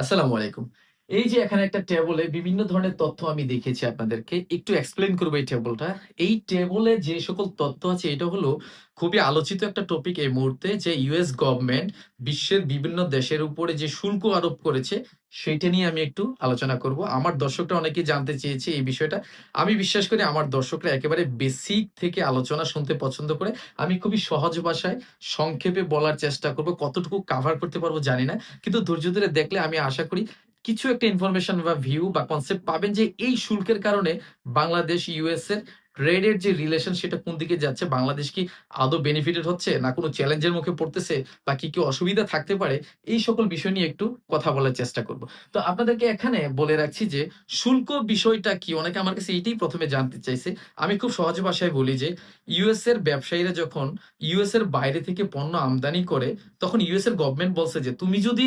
আসসালামু আলাইকুম। এই যে এখানে একটা টেবলে বিভিন্ন ধরনের তথ্য আমি দেখেছি আপনাদেরকে। একটু এক্সপ্লেইন করব এই টেবলটা। এই টেবলে যে সকল তথ্য আছে, এটা হলো খুবই আলোচিত একটা টপিক এই মুহূর্তে, যে ইউএস গভর্নমেন্ট বিশ্বের বিভিন্ন দেশের উপরে যে শুল্ক আরোপ করেছে, সেইটা নিয়ে আমি একটু আলোচনা করব। আমার দর্শকরা অনেকেই জানতে চেয়েছে এই বিষয়টা। আমি বিশ্বাস করি আমার দর্শকরা একেবারে বেসিক থেকে আলোচনা শুনতে পছন্দ করে। আমি খুবই সহজ ভাষায় সংক্ষেপে বলার চেষ্টা করব। কতটুকু কাভার করতে পারব জানি না। কিন্তু ধৈর্য ধরে দেখলে আমি আশা করি কিছু একটা ইনফরমেশন বা ভিউ বা কনসেপ্ট পাবেন যে এই শুল্কের কারণে বাংলাদেশ ইউএস এর ট্রেডের যে রিলেশন সেটা কোন দিকে যাচ্ছে, বাংলাদেশ কি আদৌ বেনিফিটেড হচ্ছে না কোনো চ্যালেঞ্জের মুখে পড়তেছে বা কি কি অসুবিধা থাকতে পারে? এই সকল বিষয় নিয়ে একটু কথা বলার চেষ্টা করব। তো আপনাদেরকে এখানে বলে রাখছি যে শুল্ক বিষয়টা কি? অনেকে আমার কাছে এইটাই প্রথমে জানতে চাইছে। আমি খুব সহজ ভাষায় বলি যে ইউএস এর ব্যবসায়ীরা যখন ইউএস এর বাইরে থেকে পণ্য আমদানি করে, তখন ইউএস এর গভর্নমেন্ট বলছে যে তুমি যদি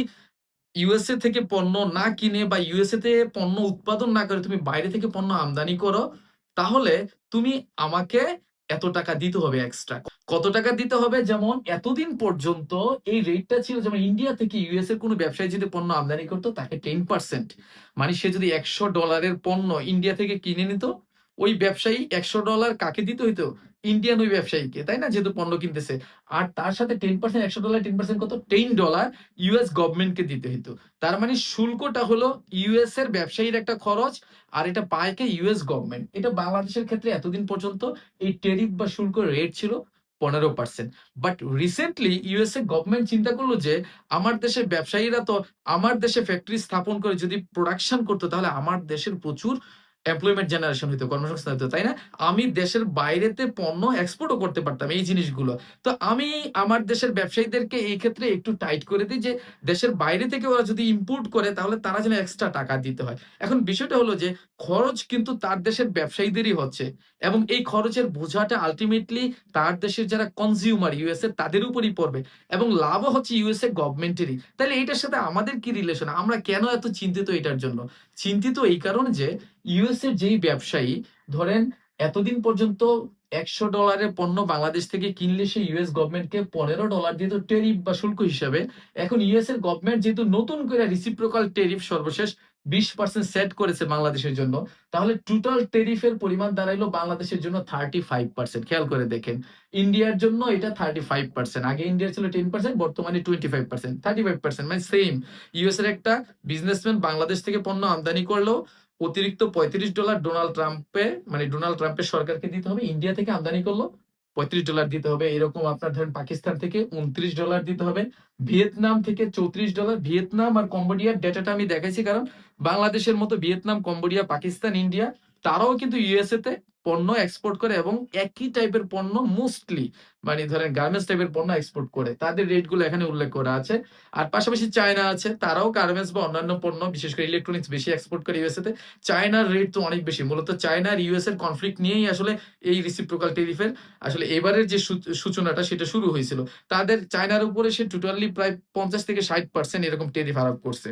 ইউএসএ থেকে পণ্য না কিনে বা ইউএসএ তে পণ্য উৎপাদন না করে তুমি বাইরে থেকে পণ্য আমদানি করো, তাহলে তুমি আমাকে এত টাকা দিতে হবে এক্সট্রা কত টাকা দিতে হবে? যেমন এতদিন পর্যন্ত এই রেটটা ছিল, যেমন ইন্ডিয়া থেকে ইউএস এর কোনো ব্যবসায়ী যদি পণ্য আমদানি করতো, তাকে টেন পার্সেন্ট মানে সে যদি একশো ডলারের পণ্য ইন্ডিয়া থেকে কিনে নিত ওই ব্যবসায়ী একশো ডলার কাকে দিতে হইতো? ইন্ডিয়ান ওই ব্যবসায়ীকে, তাই না? যেহেতু পণ্য কিনতেছে। আর তার সাথে টেন পার্সেন্ট একশো ডলার টেন পার্সেন্ট কত? টেন ডলার ইউএস গভর্নমেন্টকে দিতে হইতো। তার মানে শুল্কটা হলো ইউএস এর ব্যবসায়ীর একটা খরচ, আর এটা পায় কে ইউএস গভর্নমেন্ট এটা বাংলাদেশের ক্ষেত্রে এতদিন পর্যন্ত এই টেরিফ বা শুল্ক রেট ছিল পনেরো percent but recently USA government চিন্তা করল যে, আমার দেশের ব্যবসায়ীরা তো, আমার দেশে ফ্যাক্টরি স্থাপন করে যদি প্রোডাকশন করতো, তাহলে আমার দেশের প্রচুর এমপ্লয়মেন্ট জেনারেশন হইতো, কর্মসংস্থান হইতো, তাই না? আমি দেশের বাইরেতে পণ্য এক্সপোর্টও করতে পারতাম এই জিনিসগুলো। তো আমি আমার দেশের ব্যবসায়ীদেরকে এই ক্ষেত্রে একটু টাইট করে দিই যে, দেশের বাইরে থেকে ওরা যদি ইম্পোর্ট করে, তাহলে তারা যেন এক্সট্রা টাকা দিতে হয়। এখন বিষয়টা হলো যে, খরচ কিন্তু তার দেশের ব্যবসায়ীদেরই হচ্ছে এবং এই খরচের বোঝাটা আলটিমেটলি তার দেশের যারা কনজিউমার ইউএসএ তাদের উপরই পড়বে এবং লাভও হচ্ছে ইউএসএ গভর্নমেন্টেরই তাহলে এইটার সাথে আমাদের কি রিলেশন আমরা কেন এত চিন্তিত এটার জন্য? চিন্তিত এই কারণ যে ইউএস এর যেই ব্যবসায়ী, ধরেন এতদিন পর্যন্ত একশো ডলারের পণ্য বাংলাদেশ থেকে কিনলে সে ইউএস গভর্নমেন্টকে পনেরো ডলার দিত টেরিফ বা শুল্ক হিসাবে, এখন ইউএস এর গভর্নমেন্ট যেহেতু নতুন করে রিসিপ্রোকাল টেরিফ সর্বশেষ বিশ পার্সেন্ট সেট করেছে বাংলাদেশের জন্য, তাহলে টোটাল টেরিফের পরিমাণ দাঁড়াইলো বাংলাদেশের জন্য থার্টি ফাইভ পার্সেন্ট খেয়াল করে দেখেন, ইন্ডিয়ার জন্য এটা থার্টি ফাইভ পার্সেন্ট আগে ইন্ডিয়ার ছিল টেন পার্সেন্ট বর্তমানে twenty five percent thirty five percent মানে সেম ইউএস এর একটা বিজনেসম্যান বাংলাদেশ থেকে পণ্য আমদানি করলেও অতিরিক্ত পঁয়ত্রিশ ডলার ডোনাল্ড ট্রাম্পে মানে ডোনাল্ড ট্রাম্পের সরকারকে দিতে হবে, ইন্ডিয়া থেকে আমদানি করল, পঁয়ত্রিশ ডলার দিতে হবে। এরকম আপনার ধরেন পাকিস্তান থেকে উনত্রিশ ডলার দিতে হবে, ভিয়েতনাম থেকে চৌত্রিশ ডলার। ভিয়েতনাম আর কম্বোডিয়ার ডেটাটা আমি দেখাইছি কারণ বাংলাদেশের মতো ভিয়েতনাম, কম্বোডিয়া, পাকিস্তান, ইন্ডিয়া, তারাও কিন্তু ইউএসএ তে পণ্য এক্সপোর্ট করে এবং একই টাইপের পণ্য মোস্টলি মানে ধরেন গার্মেন্টস টাইপের পণ্য এক্সপোর্ট করে। তাদের রেটগুলো এখানে উল্লেখ করা আছে। আর পাশাপাশি চায়না আছে, তারাও গার্মেন্টস বা অন্যান্য পণ্য, বিশেষ করে ইলেকট্রনিক্স বেশি এক্সপোর্ট করে ইউএসএ তে। চায়নার রেট তো অনেক বেশি। মূলত চায়না আর ইউএস এর কনফ্লিক্ট নিয়েই আসলে এই রিসিপ্রোকাল টেরিফের আসলে এবারের যে সূচনাটা সেটা শুরু হয়েছিল। তাদের চায়নার উপরে সে টোটালি প্রায় পঞ্চাশ থেকে ষাট পার্সেন্ট এরকম টেরিফ আরোপ করছে।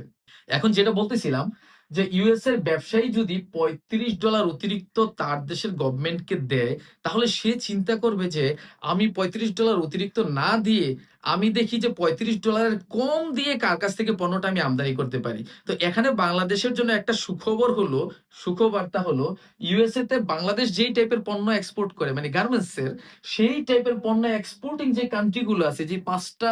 এখন যেটা বলতেছিলাম যে ইউএস এর ব্যবসায়ী যদি পঁয়ত্রিশ ডলার অতিরিক্ত তার দেশের গভর্নমেন্টকে দেয়, তাহলে সে চিন্তা করবে যে আমি পঁয়ত্রিশ ডলার অতিরিক্ত না দিয়ে আমি দেখি যে পঁয়ত্রিশ ডলারের কম দিয়ে কার কাছ থেকে পণ্যটা আমি আমদানি করতে পারি। তো এখানে বাংলাদেশের জন্য একটা সুখবর হলো সুখবার্তা হলো ইউএসএ তে বাংলাদেশ যেই টাইপের পণ্য এক্সপোর্ট করে মানে গার্মেন্টস এর, সেই টাইপের পণ্য এক্সপোর্টিং যে কান্ট্রিগুলো আছে, যে পাঁচটা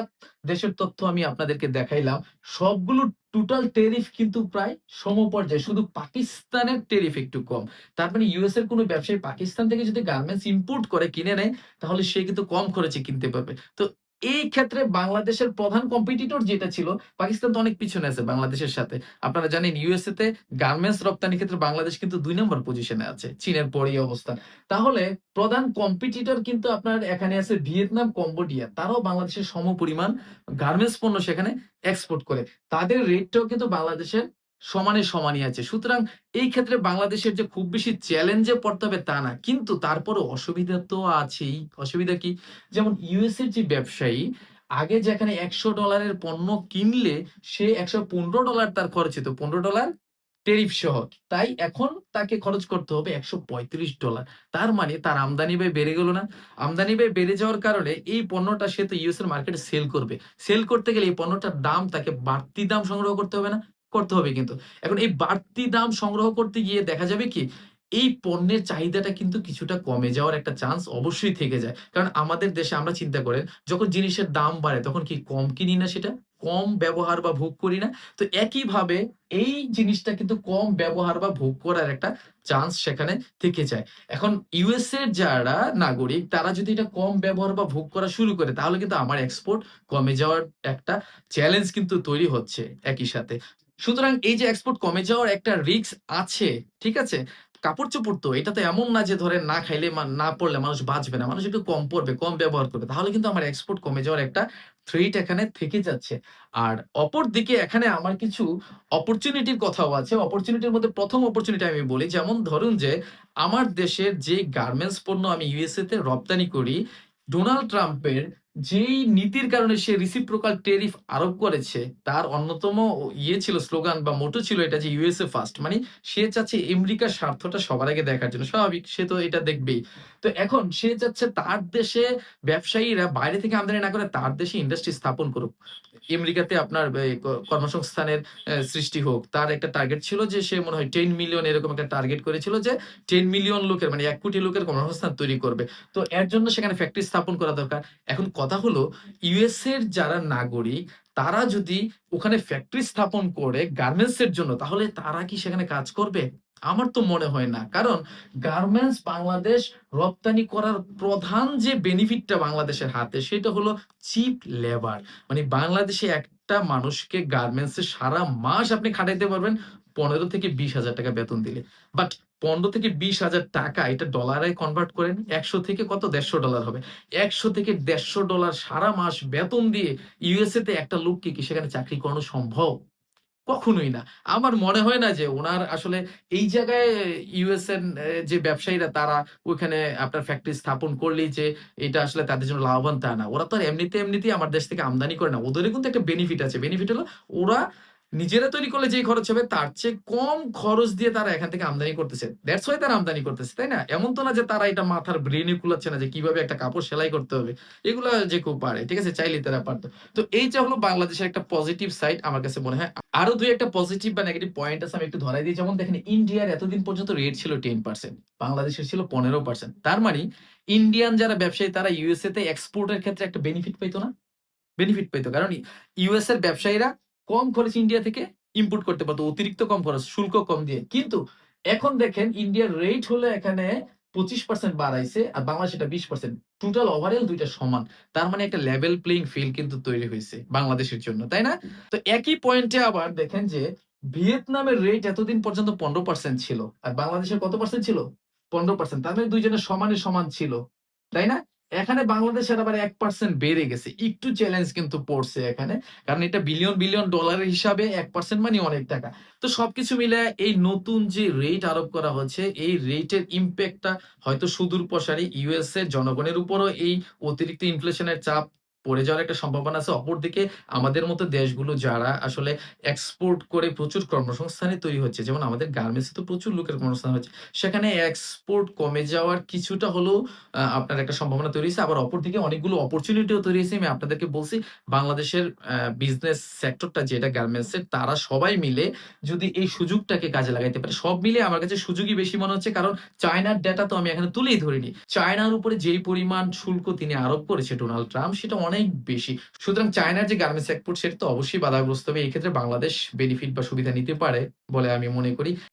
দেশের তথ্য আমি আপনাদেরকে দেখাইলাম, সবগুলো টোটাল টেরিফ কিন্তু প্রায় সমপর্যায়ে, শুধু পাকিস্তানের টেরিফ একটু কম। তার মানে ইউএস এর কোনো ব্যবসায়ী পাকিস্তান থেকে যদি গার্মেন্টস ইম্পোর্ট করে, কিনে নেয়, তাহলে সে কিন্তু কম খরচে কিনতে পারবে। তো এই ক্ষেত্রে বাংলাদেশের প্রধান কম্পিটিটর যেটা ছিল, পাকিস্তান তো অনেক পিছনে আছে বাংলাদেশের সাথে। আপনারা জানেন ইউএসএ তে গার্মেন্টস রপ্তানি ক্ষেত্রে বাংলাদেশ কিন্তু দুই নম্বর পজিশনে আছে, চীনের পরই অবস্থান। তাহলে প্রধান কম্পিটিটর কিন্তু আপনার এখানে আছে ভিয়েতনাম, কম্বোডিয়া। তারাও বাংলাদেশের সম পরিমাণ গার্মেন্টস পণ্য সেখানে এক্সপোর্ট করে। তাদের রেটটাও কিন্তু বাংলাদেশের সমানে সমানই আছে। সুতরাং এই ক্ষেত্রে বাংলাদেশের যে খুব বেশি চ্যালেঞ্জে পড়তে হবে তা না। কিন্তু তারপরও অসুবিধা তো আছেই। অসুবিধা কি? যেমন ইউএস এর যে ব্যবসায়ী, আগে যেখানে একশো ডলারের পণ্য কিনলে সে একশো পনেরো ডলার তার খরচ হতো। পনেরো ডলার টেরিফ সহ। তাই এখন তাকে খরচ করতে হবে একশো পঁয়ত্রিশ ডলার। তার মানে তার আমদানি ব্যয় বেড়ে গেল না। আমদানি ব্যয় বেড়ে যাওয়ার কারণে এই পণ্যটা সে তো ইউএস এর মার্কেটে সেল করবে। সেল করতে গেলে এই পণ্যটার দাম, তাকে বাড়তি দাম সংগ্রহ করতে হবে না। করতে হবে কিন্তু। এখন এই বাড়তি দাম সংগ্রহ করতে গিয়ে দেখা যাবে কি? এই পণ্যের চাহিদাটা কিন্তু কিছুটা কমে যাওয়ার একটা চান্স অবশ্যই থেকে যায়। কারণ আমাদের দেশে আমরা চিন্তা করেন, যখন জিনিসের দাম বাড়ে, তখন কি কম কিনি না সেটা? কম ব্যবহার বা ভোগ করি না? তো একইভাবে এই জিনিসটা কিন্তু কম ব্যবহার বা ভোগ করার একটা চান্স সেখানে থেকে যায়। এখন ইউএস এর যারা নাগরিক, তারা যদি এটা কম ব্যবহার বা ভোগ করা শুরু করে, তাহলে কিন্তু আমার এক্সপোর্ট কমে যাওয়ার একটা চ্যালেঞ্জ কিন্তু তৈরি হচ্ছে একই সাথে। সুতরাং এই যে এক্সপোর্ট কমে যাওয়ার একটা রিস্ক আছে, ঠিক আছে? কাপড়-চোপড় তো এটা তো এমন না যে ধরে না খাইলে না পড়লে মানুষ বাঁচবে না। মানুষ একটু কম পড়বে, কম ব্যবহার করবে। তাহলে কিন্তু আমার এক্সপোর্ট কমে যাওয়ার একটা থ্রেট এখানে থেকে যাচ্ছে। আর অপরদিকে এখানে আমার কিছু অপরচুনিটির কথাও আছে। অপরচুনিটির মধ্যে প্রথম অপরচুনিটি আমি বলি যেমন ধরুন যে আমার দেশের যে গার্মেন্টস পণ্য আমি ইউএসএ তে রপ্তানি করি, ডোনাল্ড ট্রাম্পের যেই নীতির কারণে সে রিসিপ্রোকাল টেরিফ আরোপ করেছে, তার অন্যতম ইয়ে ছিল স্লোগান বা মোটো ছিল এটা যে ইউএসএ ফার্স্ট। মানে সে চাচ্ছে আমেরিকার স্বার্থটা সবার আগে দেখার জন্য। স্বাভাবিক সে তো এটা দেখবেই। তো এখন সে চাচ্ছে তার দেশে ব্যবসায়ীরা বাইরে থেকে আমদানি না করে তার দেশে ইন্ডাস্ট্রি স্থাপন করুক। আমেরিকাতে আপনার কর্মসংস্থানের সৃষ্টি হোক। তার একটা টার্গেট ছিল যে সে মনে হয় টেন মিলিয়ন এরকম একটা টার্গেট করেছিল যে টেন মিলিয়ন লোকের মানে এক কোটি লোকের কর্মসংস্থান তৈরি করবে। তো এর জন্য সেখানে ফ্যাক্টরি স্থাপন করা দরকার। এখন কথা হলো ইউএস এর যারা নাগরিক, তারা যদি ওখানে ফ্যাক্টরি স্থাপন করে গার্মেন্টস এর জন্য, তাহলে তারা কি সেখানে কাজ করবে? আমার তো মনে হয় না। কারণ গার্মেন্টস বাংলাদেশ রপ্তানি করার প্রধান যে বেনিফিটটা বাংলাদেশের হাতে সেটা হলো চিপ লেবার। মানে বাংলাদেশে একটা মানুষকে গার্মেন্টস সারা মাস আপনি খাটাইতে পারবেন ১৫ থেকে ২০,০০০ টাকা বেতন দিলে। বাট ১৫ থেকে ২০,০০০ টাকা এটা ডলারে কনভার্ট করেন। ১০০ থেকে কত? $১৫০ হবে। ১০০ থেকে $১৫০ সারা মাস বেতন দিয়ে ইউএসএ তে একটা লোককে কি সেখানে চাকরি করানো সম্ভব? কখনোই না। আমার মনে হয় না যে ওনার আসলে এই জায়গায় ইউএস এর যে ব্যবসায়ীরা তারা ওইখানে আপনার ফ্যাক্টরি স্থাপন করলেই যে এটা আসলে তাদের জন্য লাভবান তা না। ওরা তো আর এমনিতে, এমনিতেই আমার দেশ থেকে আমদানি করে না। ওদেরও কিন্তু একটা বেনিফিট আছে। বেনিফিট হলো ওরা নিজেরা তৈরি করলে যে খরচ হবে তার চেয়ে কম খরচ দিয়ে তারা এখান থেকে আমদানি করতেছে। দ্যাটস হোয়াই তারা আমদানি করতেছে, তাই না? এমন তো না যে তারা এটা মাথার ব্রেনে কুলাচ্ছে না যে কীভাবে একটা কাপড় সেলাই করতে হবে। এগুলা যে কেউ পারে। ঠিক আছে? চাইলে তারা পারত। তো এইটা হলো বাংলাদেশের একটা পজিটিভ সাইড আমার কাছে মনে হয়। আরও দুই একটা পজিটিভ বা নেগেটিভ পয়েন্ট আছে আমি একটু ধরাই দিই। যেমন দেখেন ইন্ডিয়ার এতদিন পর্যন্ত রেট ছিল 10% বাংলাদেশের ছিল ১৫%। তার মানে ইন্ডিয়ান যারা ব্যবসায়ী তারা ইউএসএ তে এক্সপোর্ট এর ক্ষেত্রে একটা বেনিফিট পাইত না? বেনিফিট পাইত। কারণ ইউএস এর ব্যবসায়ীরা কম খরচে ইন্ডিয়া থেকে ইম্পোর্ট করতে পারত। অতিরিক্ত কম খরচ, শুল্ক কম দিয়ে। কিন্তু এখন দেখেন ইন্ডিয়ার রেট হলো এখানে ২৫% বাড়াইছে আর বাংলাদেশ এটা ২০%। টোটাল ওভারঅল ২ টা সমান। তার মানে একটা লেভেল প্লেইং ফিল্ড কিন্তু তৈরি হয়েছে বাংলাদেশের জন্য, তাই না? তো একই পয়েন্টে আবার দেখেন যে ভিয়েতনামের রেট এতদিন পর্যন্ত ১৫% ছিল। আর বাংলাদেশের কত পার্সেন্ট ছিল? ১৫%। তার মানে ২ জনের সমানে সমান ছিল। তাই না? এখানে বাংলাদেশের আবার এক পার্সেন্ট বেড়ে গেছে। একটু চ্যালেঞ্জ কিন্তু পড়ছে এখানে। কারণ এটা বিলিয়ন, বিলিয়ন ডলারের হিসাবে এক পার্সেন্ট মানে অনেক টাকা। তো সবকিছু মিলে এই নতুন যে রেট আরোপ করা হচ্ছে এই রেটের ইম্প্যাক্টটা হয়তো সুদূর প্রসারী ইউএস এর জনগণের উপরও এই অতিরিক্ত ইনফ্লেশনের চাপ পড়ে যাওয়ার একটা সম্ভাবনা আছে। অপরদিকে আমাদের মতো দেশগুলো যারা আসলে এক্সপোর্ট করে প্রচুর কর্মসংস্থানই তৈরি হচ্ছে। যেমন আমাদের গার্মেন্টস তো প্রচুর লোকের কর্মসংস্থান হচ্ছে। সেখানে এক্সপোর্ট কমে যাওয়ার কিছুটা হলেও আপনার একটা সম্ভাবনা তৈরি হইছে। আবার অপরদিকে অনেকগুলো অপরচুনিটিও তৈরি হইছে। আমি আপনাদেরকে বলছি, বাংলাদেশের বিজনেস সেক্টরটা যেটা গার্মেন্টস এর তারা সবাই মিলে যদি এই সুযোগটাকে কাজে লাগাইতে পারে। সব মিলিয়ে আমার কাছে সুযোগই বেশি মনে হচ্ছে। কারণ চায়নার ডেটা তো আমি এখানে তুলেই ধরিনি। চায়নার উপরে যেই পরিমাণ শুল্ক তিনি আরোপ করেছে ডোনাল্ড ট্রাম্প, সেটা অনেক বেশি। সুতরাং চায়নার যে গার্মেন্টস এক্সপোর্ট সেটা তো অবশ্যই বাধাগ্রস্ত হবে। এক্ষেত্রে বাংলাদেশ বেনিফিট বা সুবিধা নিতে পারে বলে আমি মনে করি।